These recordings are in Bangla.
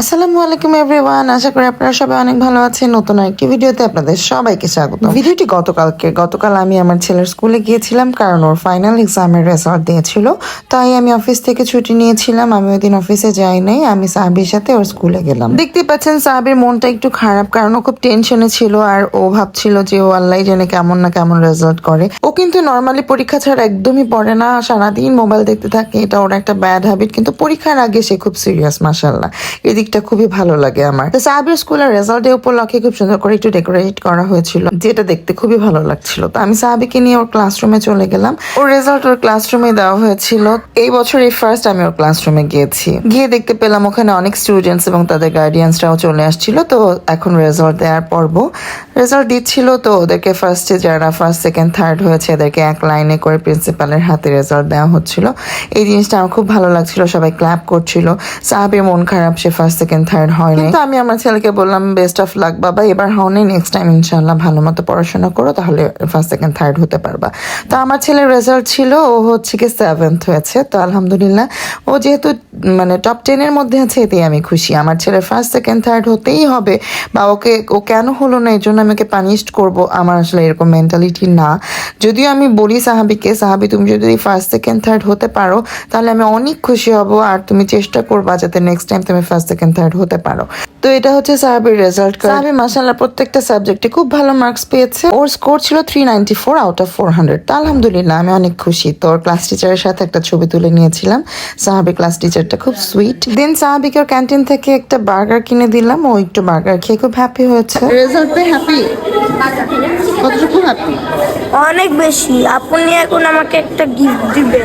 আসসালামু আলাইকুম এভরিওয়ান, আশা করি আপনারা সবাই অনেক ভালো আছেন। নতুন একটি ভিডিওতে আপনাদের সবাইকে স্বাগত। ভিডিওটি গতকালকে, গতকাল আমি আমার ছেলের স্কুলে গিয়েছিলাম, কারণ ওর ফাইনাল এক্সামের রেজাল্ট দিয়েছিল তাই আমি অফিস থেকে ছুটি নিয়েছিলাম, আমি ওই দিন অফিসে যাই নাই, আমি সাহাবির সাথে ওর স্কুলে গেলাম। দেখতে পাচ্ছেন সাহাবির মনটা একটু খারাপ, কারণ ও খুব টেনশনে ছিল, আর ও ভাবছিল যে ও আল্লাহ জানে কেমন না কেমন রেজাল্ট করে। ও কিন্তু নর্মালি পরীক্ষা ছাড়া একদমই পড়ে না, সারাদিন মোবাইল দেখতে থাকে, এটা ওর একটা ব্যাড হ্যাবিট কিন্তু পরীক্ষার আগে সে খুব সিরিয়াস মাসাল্লাহ এই দিকটা খুবই ভালো লাগে আমার। তো সাহাবির স্কুলের ডে উপলক্ষে খুব সুন্দর করে একটু ডেকোরেট করা হয়েছিল, যেটা দেখতে খুবই ভালো লাগছিল। তো আমি সাহাবিকে নিয়ে ওর ক্লাসরুমে চলে গেলাম। ওর রেজাল্ট ওর ক্লাসরুমে দেওয়া হয়েছিল। এই বছর এই ফার্স্ট আমি ওর ক্লাসরুমে গিয়েছি। গিয়ে দেখতে পেলাম ওখানে অনেক স্টুডেন্টস এবং তাদের গার্ডিয়ানসরাও চলে আসছিল। তো এখন রেজাল্ট দেওয়ার পর্ব। রেজাল্ট দিচ্ছিল তো ওদেরকে ফার্স্টে যারা ফার্স্ট সেকেন্ড থার্ড হয়েছে, এদেরকে এক লাইনে করে প্রিন্সিপালের হাতে রেজাল্ট দেওয়া হচ্ছিল। এই জিনিসটা আমার খুব ভালো লাগছিল, সবাই ক্ল্যাপ করছিল। সাহাবের মন খারাপ, সে ফার্স্ট সেকেন্ড থার্ড হয় তো আমি আমার ছেলেকে বললাম বেস্ট অফ লাক বাবা। এবার হওনি নেক্সট টাইম ইনশাল্লাহ ভালো মতো পড়াশোনা করো, তাহলে ফার্স্ট সেকেন্ড থার্ড হতে পারবা। তো আমার ছেলের রেজাল্ট ছিল, ও হচ্ছে কি সেভেন্থ হয়েছে। তো আলহামদুলিল্লাহ, ও যেহেতু মানে টপ টেনের মধ্যে আছে, এতেই আমি খুশি। আমার ছেলের ফার্স্ট সেকেন্ড থার্ড হতেই হবে, বা ওকে, ও কেন হলো না, এই জন্য আমি ওকে পানিশড করব আমার আসলে এরকম মেন্টালিটি না। যদিও আমি বলি সাহাবিকে সাহাবি তুমি যদি ফার্স্ট সেকেন্ড থার্ড হতে পারো তাহলে আমি অনেক খুশি হব আর তুমি চেষ্টা করবা যাতে নেক্সট টাইম তুমি ফার্স্ট সেকেন্ড থার্ড হতে পারো। তো এটা হচ্ছে সাহাবির রেজাল্ট সাহাবি মাসাল্লাহ প্রত্যেকটা সাবজেক্টে খুব ভালো মার্কস পেয়েছে। ওর স্কোর ছিল three ninety four out of four hundred তো আলহামদুলিল্লাহ আমি অনেক খুশি। তো ওর ক্লাস টিচারের সাথে একটা ছবি তুলে নিয়েছিলাম। সাহাবি ক্লাস টিচারটা খুব সুইট দেন সাহাবিকে ওর ক্যান্টিন থেকে একটা বার্গার কিনে দিলাম। ও একটু বার্গার খেয়ে খুব হ্যাপি হয়েছে। রেজাল্ট পেয়ে হ্যাপি কতটুকু হ্যাপি অনেক বেশি। আপনি এখন আমাকে একটা গিফট দিবে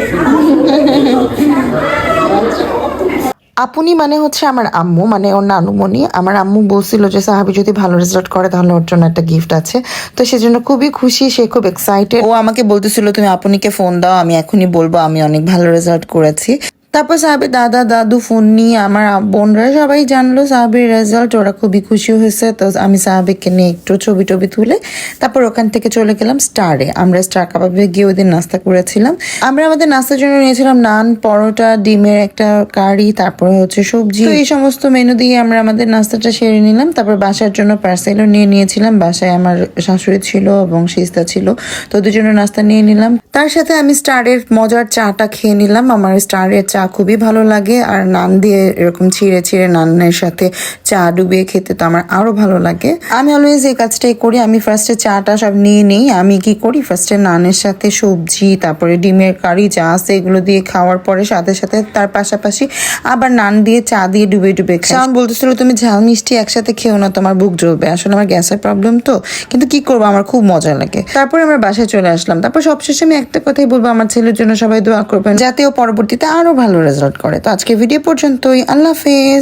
আপনি মানে হচ্ছে আমার আম্মু মানে ওর নানুমণি। আমার আম্মু বলছিল যে সাহাবি যদি ভালো রেজাল্ট করে তাহলে ওর জন্য একটা গিফট আছে। তো সেজন্য খুবই খুশি সে খুব এক্সাইটেড ও আমাকে বলতেছিল তুমি আপনিকে ফোন দাও আমি এখনই বলব আমি অনেক ভালো রেজাল্ট করেছি। তারপর সাহাবির দাদা, দাদু ফোন নিয়ে আমার বোনরা সবাই জানলো সাহাবির রেজাল্ট ওরা খুবই খুশি হয়েছে। তো আমি সাহাবিকে নিয়ে একটু ছবি টবি তুলে তারপর ওখান থেকে চলে গেলাম স্টারে আমরা স্টার কাবাবে গিয়ে ওই দিন নাস্তা করেছিলাম। আমরা আমাদের নাস্তার জন্য নিয়েছিলাম নান, পরোটা, ডিমের একটা কারি, তারপর হচ্ছে সবজি। এই সমস্ত মেনু দিয়ে আমরা আমাদের নাস্তাটা সেরে নিলাম। তারপর বাসার জন্য পার্সেলও নিয়ে নিয়েছিলাম। বাসায় আমার শাশুড়ি ছিল এবং সিস্তা ছিল। তো ওদের জন্য নাস্তা নিয়ে নিলাম। তার সাথে আমি স্টারের মজার চাটা খেয়ে নিলাম। আমার স্টারের চা খুবই ভালো লাগে। আর নান দিয়ে এরকম ছিঁড়ে ছিঁড়ে নানের সাথে চা ডুবিয়ে খেতে তো আমার আরও ভালো লাগে। আমি অলওয়েজ এই কাজটাই করি। আমি ফার্স্টে চাটা সব নিয়ে নিই। আমি কি করি? ফার্স্টে নানের সাথে সবজি, তারপরে ডিমের কারি চা আছে এগুলো দিয়ে খাওয়ার পরে সাথে সাথে তার পাশাপাশি আবার নান দিয়ে চা দিয়ে ডুবে ডুবে খাই। শাওন বলতেছিল, তুমি ঝাল মিষ্টি একসাথে খেও না, তোমার বুক জ্বলবে। আসলে আমার গ্যাসের প্রবলেম তো। কিন্তু কি করব? আমার খুব মজা লাগে। তারপরে আমরা বাসায় চলে আসলাম। তারপর সবশেষে আমি একটা কথাই বলব, আমার ছেলের জন্য সবাই দোয়া করবেন, যাতে ও পরবর্তীতে আরও ভালো রেজাল্ট করে। তো আজকে ভিডিও পর্যন্তই। আল্লাহ হাফেজ।